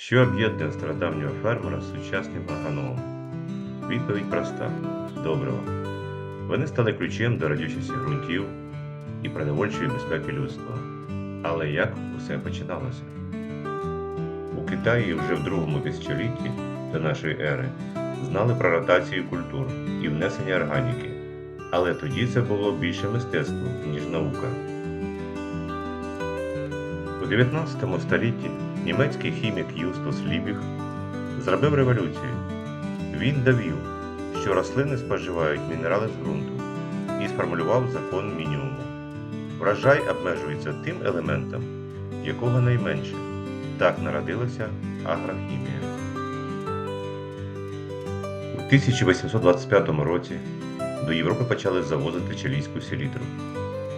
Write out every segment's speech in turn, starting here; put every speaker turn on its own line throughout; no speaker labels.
Що об'єднує стародавнього фермера з сучасним агрономом? Відповідь проста добрива. Вони стали ключем до радючості ґрунтів і продовольчої безпеки людства. Але як усе починалося? У Китаї вже в другому тисячолітті до нашої ери знали про ротацію культур і внесення органіки, але тоді це було більше мистецтво, ніж наука. У 19 столітті німецький хімік Юстус Лібіг зробив революцію. Він довів, що рослини споживають мінерали з ґрунту і сформулював закон мінімуму. Врожай обмежується тим елементом, якого найменше. Так народилася агрохімія. У 1825 році до Європи почали завозити чилійську селітру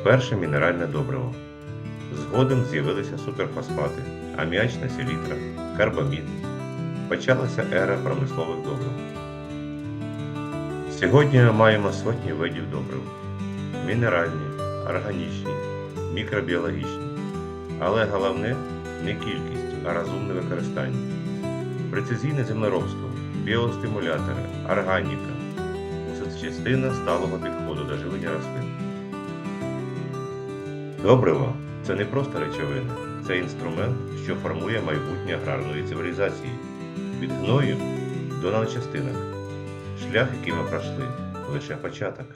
перше мінеральне добриво. Згодом з'явилися суперфосфати, аміачна селітра, карбамід. Почалася ера промислових добрив. Сьогодні ми маємо сотні видів добрив: мінеральні, органічні, мікробіологічні. Але головне не кількість, а розумне використання. Прецизійне землеробство, біостимулятори, органіка усе це частина сталого підходу до живлення рослин. Добриво це не просто речовина, це інструмент, що формує майбутнє аграрної цивілізації від гною до наночастинок. Шлях, який ми пройшли, лише початок.